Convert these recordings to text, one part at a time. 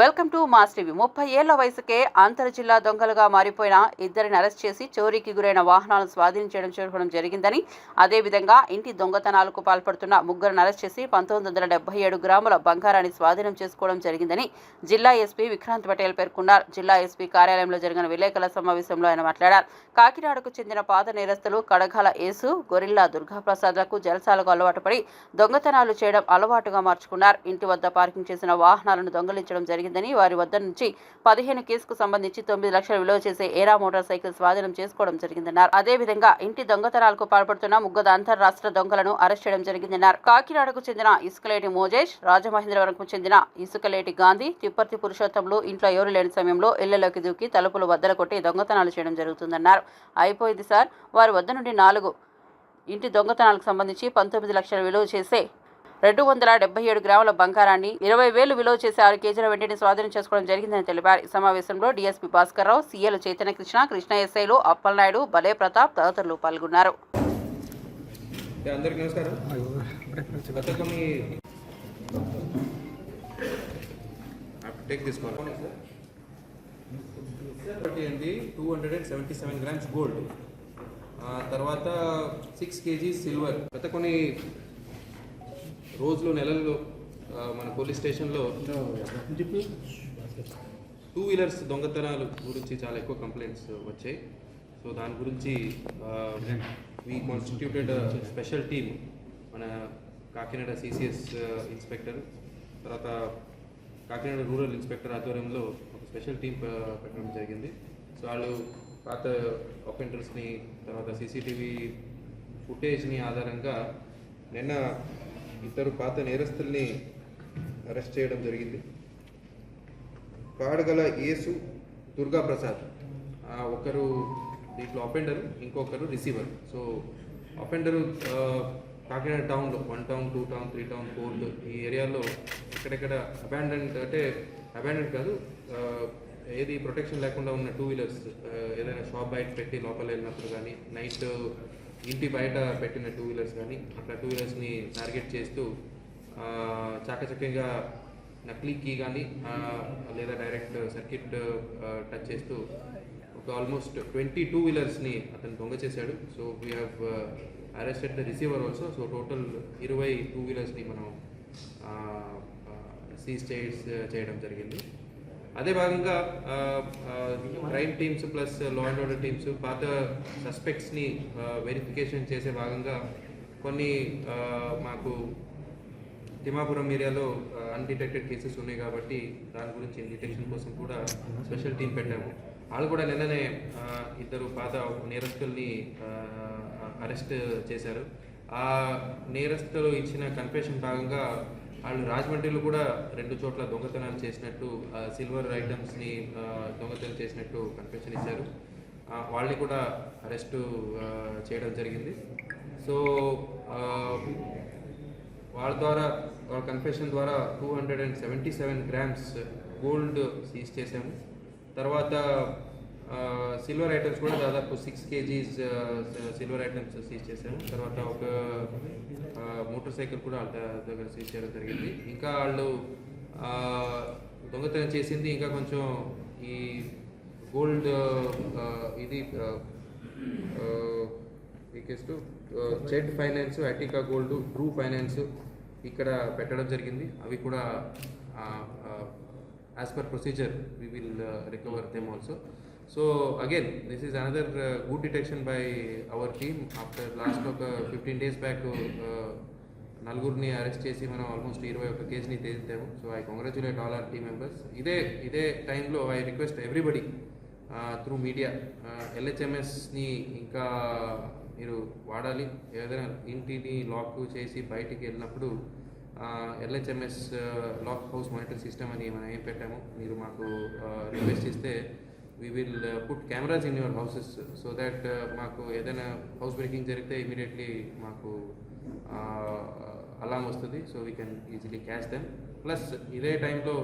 Welcome to mass TV. ముప్పై ఏళ్ళ వయసుకే అంతర్ జిల్లా దొంగలుగా మారిపోయిన ఇద్దరిని అరెస్ట్ చేసి చోరీకి గురైన వాహనాలను స్వాధీనం చేయడం చేరుకోవడం జరిగిందని అదేవిధంగా ఇంటి దొంగతనాలకు పాల్పడుతున్న ముగ్గురిని అరెస్ట్ చేసి పంతొమ్మిది వందల డెబ్బై ఏడు గ్రాముల బంగారాన్ని స్వాధీనం చేసుకోవడం జరిగిందని జిల్లా ఎస్పీ విక్రాంత్ పటేల్ పేర్కొన్నారు. జిల్లా ఎస్పీ కార్యాలయంలో జరిగిన విలేకరుల సమావేశంలో ఆయన మాట్లాడారు. కాకినాడకు చెందిన పాత నేరస్తులు కడగాల యేసు గొరిల్లా దుర్గాప్రసాద్లకు జలసాలకు అలవాటుపడి దొంగతనాలు చేయడం అలవాటుగా మార్చుకున్నారు. ఇంటి వద్ద పార్కింగ్ చేసిన వాహనాలను దొంగలించడం జరిగింది జరిగిందని వారి వద్ద నుంచి పదిహేను కేసుకు సంబంధించి తొమ్మిది లక్షల విలువ చేసే ఏరా మోటార్ సైకిల్ స్వాధీనం చేసుకోవడం జరిగిందన్నారు. అదేవిధంగా ఇంటి దొంగతనాలకు పాల్పడుతున్న ముగ్గురు అంతర్రాష్ట్ర దొంగలను అరెస్ట్ చేయడం జరిగిందన్నారు. కాకినాడకు చెందిన ఇసుకలేటి మోజేష్ రాజమహేంద్రవరంకు చెందిన ఇసుకలేటి గాంధీ తిప్పర్తి పురుషోత్తంలో ఇంట్లో ఎవరు లేని సమయంలో ఇళ్ళలోకి దూకి తలుపులు వద్దలు కొట్టి దొంగతనాలు చేయడం జరుగుతుందన్నారు. అయిపోయింది సార్. వారి వద్ద నుండి నాలుగు ఇంటి దొంగతనాలకు సంబంధించి పంతొమ్మిది లక్షల విలువ చేసే రెండు వందల డెబ్బై ఏడు గ్రాముల బంగారాన్ని ఇరవై వేలు విలువ చేసే ఆరు కేజీల వెండిని స్వాధీనం చేసుకోవడం జరిగిందని తెలిపారు. ఈ సమావేశంలో డీఎస్పీ భాస్కర్రావు సీఎల్ చైతన్య కృష్ణ కృష్ణ ఎస్ఐలు అప్పలనాయుడు బలే ప్రతాప్ తదితరులు పాల్గొన్నారు. యా, అందరికీ నమస్కారం. గత కొన్ని టేక్ తీసుకోవాలి. ఒకటి అండి two hundred and seventy seven grams gold తర్వాత సిక్స్ కేజీస్ సిల్వర్ గత కొన్ని రోజులు నెలల్లో మన పోలీస్ స్టేషన్లో టూ వీలర్స్ దొంగతనాలు గురించి చాలా ఎక్కువ కంప్లైంట్స్ వచ్చాయి. సో దాని గురించి వీ కాన్స్టిట్యూటెడ్ స్పెషల్ టీమ్ మన కాకినాడ సిసిఎస్ ఇన్స్పెక్టర్ తర్వాత కాకినాడ రూరల్ ఇన్స్పెక్టర్ ఆధ్వర్యంలో ఒక స్పెషల్ టీం పెట్టడం జరిగింది. సో వాళ్ళు పాత ఒఫెండర్స్ని తర్వాత సీసీటీవీ ఫుటేజ్ని ఆధారంగా నిన్న ఇద్దరు పాత నేరస్తుల్ని అరెస్ట్ చేయడం జరిగింది. పాడగల యేసు దుర్గా ప్రసాద్ ఆ, ఒకరు దీంట్లో అఫెండరు ఇంకొకరు రిసీవర్ సో అఫెండరు కాకినాడ టౌన్లో one town two town three town four ఈ ఏరియాలో ఎక్కడెక్కడ అబాండెంట్ అంటే అబాండెంట్ కాదు ఏది ప్రొటెక్షన్ లేకుండా ఉన్న టూ వీలర్స్ ఏదైనా షాప్ బయట పెట్టి లోపల వెళ్ళినప్పుడు కానీ నైట్ ఇంటి బయట పెట్టిన టూ వీలర్స్ కానీ అట్లా టూ వీలర్స్ని టార్గెట్ చేస్తూ చాకచక్యంగా నకిలీ కీ కానీ లేదా డైరెక్ట్ సర్క్యూట్ టచ్ చేస్తూ ఒక ఆల్మోస్ట్ ట్వంటీ టూ వీలర్స్ని అతను దొంగ చేశాడు. So we have arrested the receiver also so total ఇరవై టూ వీలర్స్ని మనం సీజ్ చేయడం జరిగింది. అదే భాగంగా crime teams plus law and order teams పాత సస్పెక్ట్స్ని వెరిఫికేషన్ చేసే భాగంగా కొన్ని మాకు తిమాపురం ఏరియాలో అన్డిటెక్టెడ్ కేసెస్ ఉన్నాయి కాబట్టి దాని గురించి డిటెక్షన్ కోసం కూడా స్పెషల్ టీం పెట్టాము. వాళ్ళు కూడా నిన్ననే ఇద్దరు పాత నేరస్తుల్ని అరెస్ట్ చేశారు. ఆ నేరస్తులు ఇచ్చిన కన్ఫెషన్ భాగంగా వాళ్ళు రాజమండ్రిలో కూడా రెండు చోట్ల దొంగతనాలు చేసినట్టు సిల్వర్ ఐటమ్స్ని దొంగతనం చేసినట్టు కన్ఫెషన్ ఇచ్చారు. వాళ్ళని కూడా అరెస్ట్ చేయడం జరిగింది. సో వాళ్ళ ద్వారా వాళ్ళ కన్ఫెషన్ ద్వారా two hundred and seventy seven grams gold seize చేశాము. తర్వాత సిల్వర్ ఐటమ్స్ కూడా దాదాపు six KGs silver items seize చేశారు. తర్వాత ఒక మోటార్ సైకిల్ కూడా వాళ్ళ దగ్గర సీజ్ చేయడం జరిగింది. ఇంకా వాళ్ళు దొంగతనం చేసింది ఇంకా కొంచెం ఈ గోల్డ్ ఇది టు చెడ్ finance Attica gold true finance ఇక్కడ పెట్టడం జరిగింది. అవి కూడా as per procedure we will recover them also so again this is another good detection by our team after last ఒక ఫిఫ్టీన్ డేస్ బ్యాక్ నలుగురిని అరెస్ట్ చేసి మనం ఆల్మోస్ట్ ఇరవై ఒక్క కేసుని తేల్చాము. So I congratulate all our team members ఇదే ఇదే టైంలో I request everybody through media ఎల్హెచ్ఎంఎస్ని ఇంకా మీరు వాడాలి. ఏదైనా ఇంటిని లాక్ చేసి బయటికి వెళ్ళినప్పుడు LHMS lock house monitor system అని మనం ఏం పెట్టాము మీరు మాకు uh, రిక్వెస్ట్ ఇస్తే we will put cameras in your houses so that మాకు ఏదైనా హౌస్ బ్రేకింగ్ జరిగితే ఇమీడియట్లీ మాకు అలాం వస్తుంది. So we can easily catch them plus ఇదే టైంలో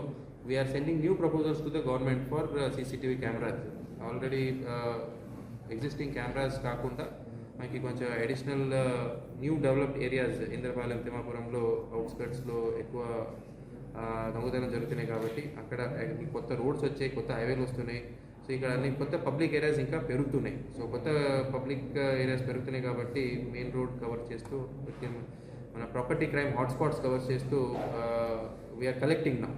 we are sending new proposals to the government for CCTV cameras already existing cameras కాకుండా మనకి కొంచెం additional new developed areas Indrapalem తిమాపురంలో అవుట్స్కట్స్లో ఎక్కువ దొంగతనం జరుగుతున్నాయి కాబట్టి అక్కడ కొత్త రోడ్స్ వచ్చాయి కొత్త హైవేలు వస్తున్నాయి. సో ఇక్కడ అన్ని కొత్త పబ్లిక్ ఏరియాస్ ఇంకా పెరుగుతున్నాయి. సో కొత్త పబ్లిక్ ఏరియాస్ పెరుగుతున్నాయి కాబట్టి మెయిన్ రోడ్ కవర్ చేస్తూ మన ప్రాపర్టీ క్రైమ్ హాట్స్పాట్స్ కవర్ చేస్తూ వీఆర్ కలెక్టింగ్ నా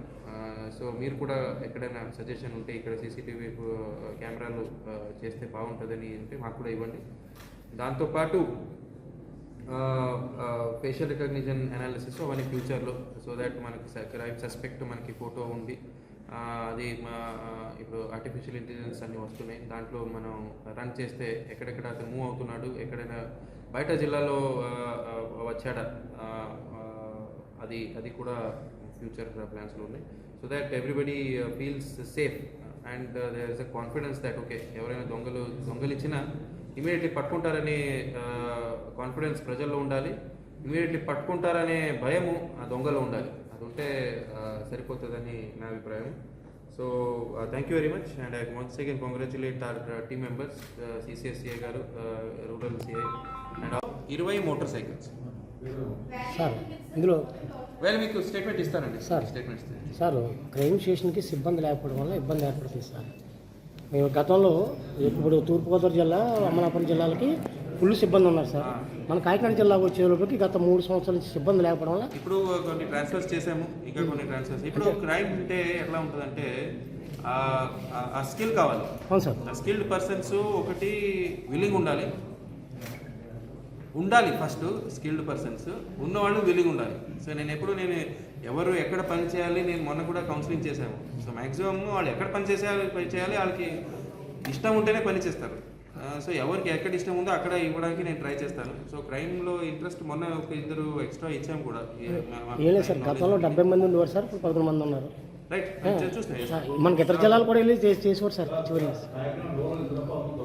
సో మీరు కూడా ఎక్కడైనా సజెషన్ ఉంటే ఇక్కడ సీసీటీవీ కెమెరాలు చేస్తే బాగుంటుందని అంటే మాకు కూడా ఇవ్వండి. దాంతోపాటు ఫేషియల్ రికగ్నిషన్ అనాలిసిస్ అవన్నీ ఫ్యూచర్లో సో దట్ మనకి క్రైమ్ సస్పెక్ట్ మనకి ఫోటో ఉండి అది మా ఇప్పుడు ఆర్టిఫిషియల్ ఇంటెలిజెన్స్ అన్నీ వస్తున్నాయి. దాంట్లో మనం రన్ చేస్తే ఎక్కడెక్కడ అతను మూవ్ అవుతున్నాడు ఎక్కడైనా బయట జిల్లాలో వచ్చాడా? అది అది కూడా ఫ్యూచర్ ప్లాన్స్లో ఉన్నాయి. So that everybody feels safe and there is a confidence that okay ఎవరైనా దొంగలు దొంగలు ఇచ్చినా ఇమీడియట్లీ పట్టుకుంటారనే కాన్ఫిడెన్స్ ప్రజల్లో ఉండాలి. ఇమీడియట్లీ పట్టుకుంటారనే భయము ఆ దొంగలో ఉండాలి. అది ఉంటే సరిపోతుందని నా అభిప్రాయం. So thank you very much and I once again congratulate our team members CCS CI గారు రూరల్ సిఐ అండ్ ఇరవై మోటార్ సైకిల్స్ సార్ ఇందులో వేరే మీకు స్టేట్మెంట్ ఇస్తానండి. సార్. స్టేట్మెంట్ ఇస్తాను సార్ క్రైమ్ స్టేషన్కి సిబ్బంది లేకపోవడం వల్ల ఇబ్బంది ఏర్పడుతుంది సార్. మేము గతంలో ఇప్పుడు తూర్పుగోదావరి జిల్లా అమలాపురం జిల్లాలకి ఫుల్ సిబ్బంది ఉన్నారు సార్. మన కాకినాడ జిల్లాకు వచ్చేలోపలికి గత మూడు సంవత్సరాల నుంచి సిబ్బంది లేకపోవడం వల్ల ఇప్పుడు కొన్ని ట్రాన్స్ఫర్స్ చేసాము ఇంకా కొన్ని ట్రాన్స్ఫర్స్ ఇప్పుడు క్రైమ్ అంటే ఎట్లా ఉంటుందంటే ఆ- స్కిల్ కావాలి. అవును సార్. ఆ స్కిల్డ్ పర్సన్స్ ఒకటి విల్లింగ్ ఉండాలి. ఉండాలి ఫస్ట్ స్కిల్డ్ పర్సన్స్ ఉన్నవాళ్ళు విల్లింగ్ ఉండాలి. సో నేను ఎప్పుడు నేను ఎవరు ఎక్కడ పని చేయాలి నేను మొన్న కూడా కౌన్సిలింగ్ చేశాను సో మ్యాక్సిమం వాళ్ళు ఎక్కడ పని చేసేయాలి పని చేయాలి వాళ్ళకి ఇష్టం ఉంటేనే పని చేస్తారు. సో ఎవరికి ఎక్కడ ఇష్టం ఉందో అక్కడ ఇవ్వడానికి నేను ట్రై చేస్తాను. సో క్రైమ్లో ఇంట్రెస్ట్ మొన్న ఒక ఇద్దరు ఎక్స్ట్రా ఇచ్చాము కూడా. ఏం లేదు సార్ గతంలో డెబ్బై మంది ఉండేవారు సార్ ఇప్పుడు పదకొండు మంది ఉన్నారు. రైట్ చూస్తాను సార్, మనకి ఇతర జిల్లాలు కూడా వెళ్ళి చేసి చేసేవారు సార్ చివరి